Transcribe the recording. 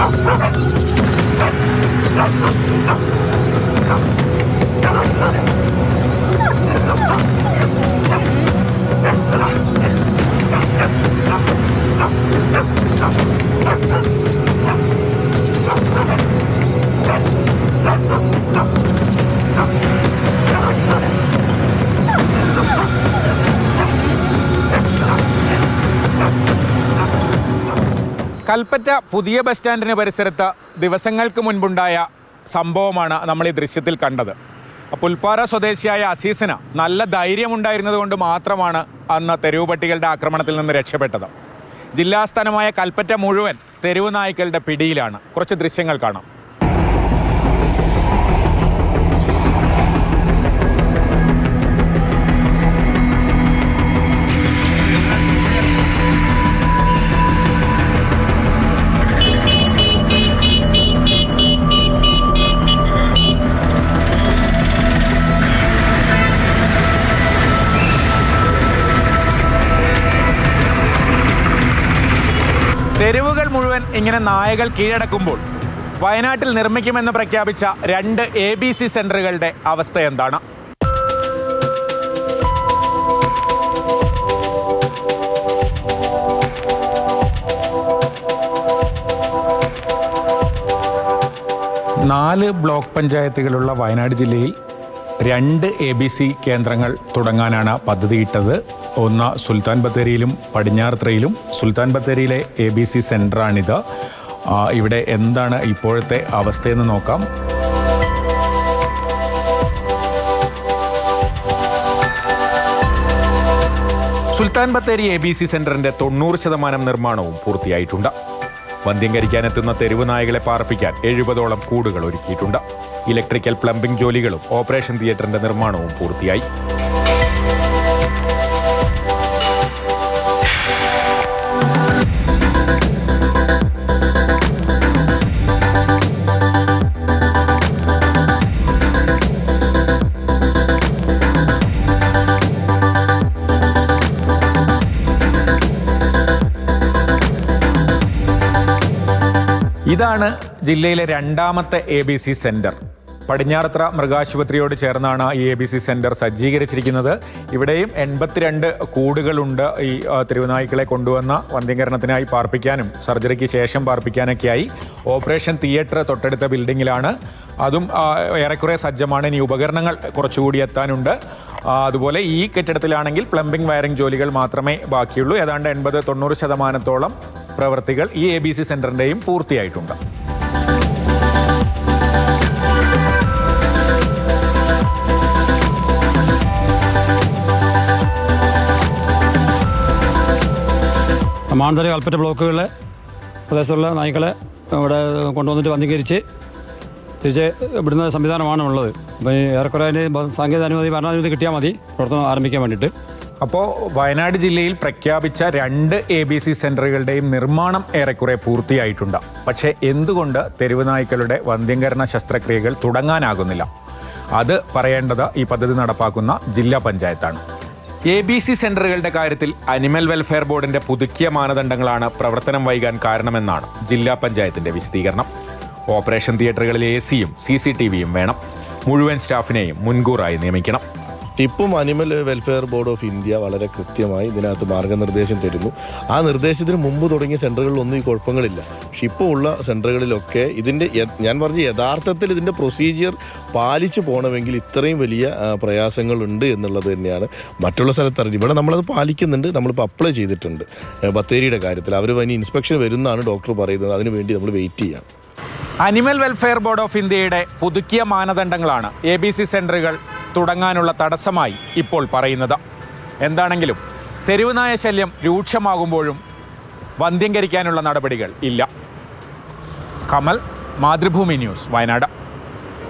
Thank you. Kalpetta പുതിയ bus സ്റ്റാൻഡിന് പരിസരത്ത് ദിവസങ്ങൾക്ക് മുൻപുണ്ടായ സംഭവമാണ് നമ്മൾ ഈ ദൃശ്യത്തിൽ കണ്ടത്. പുൽപ്പാറ സ്വദേശിയായ അസീസിന് നല്ല ധൈര്യമുണ്ടായിരുന്നത് കൊണ്ട് മാത്രമാണ് അന്ന് തെരുവ് പട്ടികളുടെ ആക്രമണത്തിൽ നിന്ന് രക്ഷപ്പെട്ടത്. ജില്ലാസ്ഥാനമായ കൽപ്പറ്റ മുഴുവൻ തെരുവ് നായ്ക്കളുടെ പിടിയിലാണ്. കുറച്ച് ദൃശ്യങ്ങൾ കാണാം. ഇങ്ങനെ നായകൾ കീഴടക്കുമ്പോൾ വയനാട്ടിൽ നിർമ്മിക്കുമെന്ന് പ്രഖ്യാപിച്ച രണ്ട് എ ബി സി സെന്ററുകളുടെ അവസ്ഥ എന്താണ്? നാല് ബ്ലോക്ക് പഞ്ചായത്തുകളുള്ള വയനാട് ജില്ലയിൽ രണ്ട് എ ബി സി കേന്ദ്രങ്ങൾ തുടങ്ങാനാണ് പദ്ധതിയിട്ടത്. ഒന്ന് സുൽത്താൻ ബത്തേരിയിലും പടിഞ്ഞാറത്രയിലും സുൽത്താൻ ബത്തേരിയിലെ എ ബി സി സെന്ററാണിത് ഇവിടെ എന്താണ് ഇപ്പോഴത്തെ അവസ്ഥയെന്ന് നോക്കാം. Sultan Bathery A B C സെന്ററിന്റെ തൊണ്ണൂറ് ശതമാനം നിർമ്മാണവും പൂർത്തിയായിട്ടുണ്ട്. വന്ധ്യംകരിക്കാനെത്തുന്ന തെരുവ് നായകളെ പാർപ്പിക്കാൻ എഴുപതോളം കൂടുകൾ ഒരുക്കിയിട്ടുണ്ട്. ഇലക്ട്രിക്കൽ പ്ലംബിംഗ് ജോലികളും ഓപ്പറേഷൻ തിയേറ്ററിന്റെ നിർമ്മാണവും പൂർത്തിയായി. ഇതാണ് ജില്ലയിലെ രണ്ടാമത്തെ A B C centre Padinjarathara മൃഗാശുപത്രിയോട് ചേർന്നാണ് ഈ എ ബി സി സെന്റർ സജ്ജീകരിച്ചിരിക്കുന്നത്. ഇവിടെയും എൺപത്തിരണ്ട് കൂടുകളുണ്ട് ഈ തിരുവനായ്ക്കളെ കൊണ്ടുവന്ന വന്ധ്യീകരണത്തിനായി പാർപ്പിക്കാനും സർജറിക്ക് ശേഷം പാർപ്പിക്കാനൊക്കെയായി. ഓപ്പറേഷൻ തിയേറ്റർ തൊട്ടടുത്ത ബിൽഡിങ്ങിലാണ്. അതും ഏറെക്കുറെ സജ്ജമാണ്. ഇനി ഉപകരണങ്ങൾ കുറച്ചുകൂടി എത്താനുണ്ട്. അതുപോലെ ഈ കെട്ടിടത്തിലാണെങ്കിൽ പ്ലംബിംഗ് വയറിംഗ് ജോലികൾ മാത്രമേ ബാക്കിയുള്ളൂ. ഏതാണ്ട് എൺപത് തൊണ്ണൂറ് ശതമാനത്തോളം പ്രവൃത്തികൾ ഈ എ ബി സി സെന്ററിന്റെയും പൂർത്തിയായിട്ടുണ്ട്. മാനന്തര കൽപ്പറ്റ ബ്ലോക്കുകളിലെ പ്രദേശത്തുള്ള നായ്ക്കളെ ഇവിടെ കൊണ്ടുവന്നിട്ട് വന്ധീകരിച്ച് തിരിച്ച് ഇവിടുന്ന സംവിധാനമാണ് ഉള്ളത് അപ്പോൾ ഈ ഏറെക്കുറെ അതിന് സാങ്കേതിക അനുമതി ഭരണാനുമതി കിട്ടിയാൽ മതി. പ്രവർത്തനം ആരംഭിക്കാൻ വേണ്ടിയിട്ട്. അപ്പോൾ വയനാട് ജില്ലയിൽ പ്രഖ്യാപിച്ച രണ്ട് എ ബി സി സെന്ററുകളുടെയും നിർമ്മാണം ഏറെക്കുറെ പൂർത്തിയായിട്ടുണ്ട്. പക്ഷേ എന്തുകൊണ്ട് തെരുവ് നായ്ക്കളുടെ വന്ധ്യംകരണ ശസ്ത്രക്രിയകൾ തുടങ്ങാനാകുന്നില്ല? അത് പറയേണ്ടത് ഈ പദ്ധതി നടപ്പാക്കുന്ന ജില്ലാ പഞ്ചായത്താണ്. എ ബി സി സെന്ററുകളുടെ കാര്യത്തിൽ അനിമൽ വെൽഫെയർ ബോർഡിന്റെ പുതുക്കിയ മാനദണ്ഡങ്ങളാണ് പ്രവർത്തനം വൈകാൻ കാരണമെന്നാണ് ജില്ലാ പഞ്ചായത്തിന്റെ വിശദീകരണം. ഓപ്പറേഷൻ തിയേറ്ററുകളിൽ എ സിയും സി സി ടി വിയും വേണം. മുഴുവൻ സ്റ്റാഫിനെയും മുൻകൂറായി നിയമിക്കണം. ഇപ്പം animal welfare board of India വളരെ കൃത്യമായി ഇതിനകത്ത് മാർഗനിർദ്ദേശം തരുന്നു. ആ നിർദ്ദേശത്തിന് മുമ്പ് തുടങ്ങിയ സെന്ററുകളിലൊന്നും ഈ കുഴപ്പങ്ങളില്ല. പക്ഷെ ഇപ്പോൾ ഉള്ള സെന്ററുകളിലൊക്കെ ഇതിന്റെ ഞാൻ പറഞ്ഞ യഥാർത്ഥത്തിൽ ഇതിന്റെ പ്രൊസീജിയർ പാലിച്ചു പോകണമെങ്കിൽ ഇത്രയും വലിയ പ്രയാസങ്ങളുണ്ട് എന്നുള്ളത് തന്നെയാണ്. മറ്റുള്ള സ്ഥലത്ത് അറിഞ്ഞു ഇവിടെ നമ്മളത് പാലിക്കുന്നുണ്ട് നമ്മളിപ്പോൾ അപ്ലൈ ചെയ്തിട്ടുണ്ട്. ബത്തേരിയുടെ കാര്യത്തിൽ. അവർ ഇനി ഇൻസ്പെക്ഷൻ വരുന്നതാണ് ഡോക്ടർ പറയുന്നത്. അതിന് വേണ്ടി നമ്മൾ വെയിറ്റ് ചെയ്യാം. അനിമൽ വെൽഫെയർ ബോർഡ് ഓഫ് ഇന്ത്യയുടെ പുതുക്കിയ മാനദണ്ഡങ്ങളാണ്. എ ബി സി സെന്ററുകൾ തുടങ്ങാനുള്ള തടസ്സമായി ഇപ്പോൾ പറയുന്നത്. എന്താണെങ്കിലും തെരുവുനായ ശല്യം രൂക്ഷമാകുമ്പോഴും വന്ധ്യംകരിക്കാനുള്ള നടപടികൾ ഇല്ല. കമൽ മാതൃഭൂമി ന്യൂസ് വയനാട്.